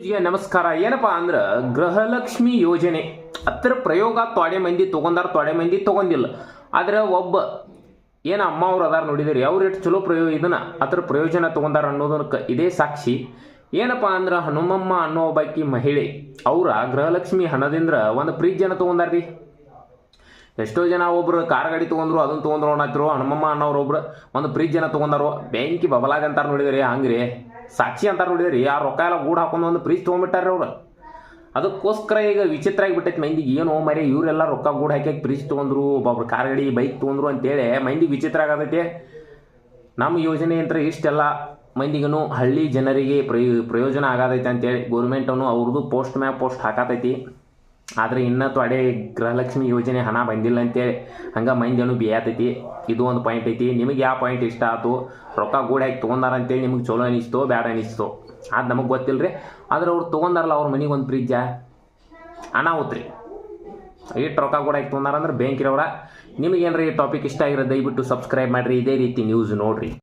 ನಮಸ್ಕಾರ. ಏನಪ್ಪಾ ಅಂದ್ರ ಗೃಹಲಕ್ಷ್ಮಿ ಯೋಜನೆ. ಹತ್ರ ಪ್ರಯೋಗ ತೊಡೆ ಮಂದಿ ತಗೊಂಡಾರ ತೊಡೆ ಮಂದಿ ತಗೊಂಡಿಲ್ಲ. ಆದ್ರೆ ಒಬ್ಬ ಏನ ಅಮ್ಮ ಅವ್ರು ಅದಾರ ನೋಡಿದಿರಿ, ಅವ್ರು ಎಷ್ಟು ಚಲೋ ಪ್ರಯೋಗ ಇದನ್ನ ಅದ್ರ ಪ್ರಯೋಜನ ತಗೊಂಡಾರ ಅನ್ನೋದಕ್ಕೆ ಇದೇ ಸಾಕ್ಷಿ. ಏನಪ್ಪಾ ಅಂದ್ರ ಹನುಮಮ್ಮ ಅನ್ನೋ ಒಬ್ಬಾಕಿ ಮಹಿಳೆ, ಅವ್ರ ಗೃಹಲಕ್ಷ್ಮಿ ಹಣದಿಂದ ಒಂದು ಫ್ರಿಜ್ ಅನ್ನ ತಗೊಂಡಾರ್ರಿ? ಎಷ್ಟೋ ಜನ ಒಬ್ರು ಕಾರ್ ಗಾಡಿ ತೊಗೊಂಡ್ರು, ಅದನ್ನ ತೊಗೊಂಡ್ರು ಅನ್ನತ್ತಿರು ಹನುಮಮ್ಮ ಅನ್ನೋರು ಒಬ್ರು ಒಂದು ಫ್ರಿಜ್ ಅನ್ನ ತೊಗೊಂಡಾರು ಬ್ಯಾಂಕಿ ಬಬಲಾಗ ಅಂತಾರ ನೋಡಿದ್ರಿ, ಹಂಗ್ರಿ. ಸಾಕ್ಷಿ ಅಂತಾರೆ ನೋಡಿದ್ರಿ, ಆ ರೊಕ್ಕ ಎಲ್ಲ ಗೂಡು ಹಾಕೊಂಡು ಒಂದು ಪ್ರೀಸ್ ತೊಗೊಂಡ್ಬಿಟ್ಟಾರೆ ಅವ್ರು. ಅದಕ್ಕೋಸ್ಕರ ಈಗ ವಿಚಿತ್ರ ಆಗಿಬಿಟ್ಟೈತೆ ಮಂದಿಗೆ ಏನೋ ಮರಿ ಇವರೆಲ್ಲ ರೊಕ್ಕ ಗೂಡ್ ಹಾಕಿ ಪ್ರೀಸ್ ತೊಗೊಂಡ್ರು ಒಬ್ಬೊಬ್ರು ಕಾರ್ ಗಡಿ ಬೈಕ್ ತೊಗೊಂಡ್ರು ಅಂತೇಳಿ ಮಂದಿಗೆ ವಿಚಿತ್ರ ಆಗತೈತಿ. ನಮ್ಮ ಯೋಜನೆ ಅಂತ ಇಷ್ಟೆಲ್ಲ ಮಂದಿಗೂ ಹಳ್ಳಿ ಜನರಿಗೆ ಪ್ರಯೋ, ಪ್ರಯೋಜನ ಆಗತೈತೆ ಅಂತೇಳಿ ಗೌರ್ಮೆಂಟನು ಅವ್ರದ್ದು ಪೋಸ್ಟ್ ಮ್ಯಾಪ್ ಪೋಸ್ಟ್ ಹಾಕತೈತಿ. ಆದರೆ ಇನ್ನೂ ತೊಡೆ ಗೃಹಲಕ್ಷ್ಮಿ ಯೋಜನೆ ಹಣ ಬಂದಿಲ್ಲ ಅಂತೇಳಿ ಹಂಗೆ ಮಂದಿನು ಬೇಯತೈತಿ. ಇದು ಒಂದು ಪಾಯಿಂಟ್ ಐತಿ. ನಿಮಗೆ ಯಾವ ಪಾಯಿಂಟ್ ಇಷ್ಟ ಆಯ್ತು ರೊಕ್ಕ ಗೂಡಿ ಹಾಕಿ ತೊಗೊಂಡಾರ ಅಂತೇಳಿ ನಿಮಗೆ ಚಲೋ ಅನಿಸ್ತು ಬೇಡ ಅನಿಸ್ತು? ಅದು ನಮಗೆ ಗೊತ್ತಿಲ್ಲ ರೀ ಆದ್ರೆ ಅವ್ರು ತೊಗೊಂಡಾರಲ್ಲ, ಅವ್ರ ಮನೆಗೆ ಒಂದು ಫ್ರಿಜ್ಜ ಹಣ ರೀ ಇಟ್ಟು ರೊಕ್ಕ ಕೂಡ ತೊಗೊಂಡಾರ ಅಂದ್ರೆ ಬ್ಯಾಂಕ್ ಇರೋರ, ನಿಮಗೇನ್ರಿ ಈ ಟಾಪಿಕ್ ಇಷ್ಟ ಆಗಿರೋ ದಯವಿಟ್ಟು ಸಬ್ಸ್ಕ್ರೈಬ್ ಮಾಡಿರಿ. ಇದೇ ರೀತಿ ನ್ಯೂಸ್ ನೋಡ್ರಿ.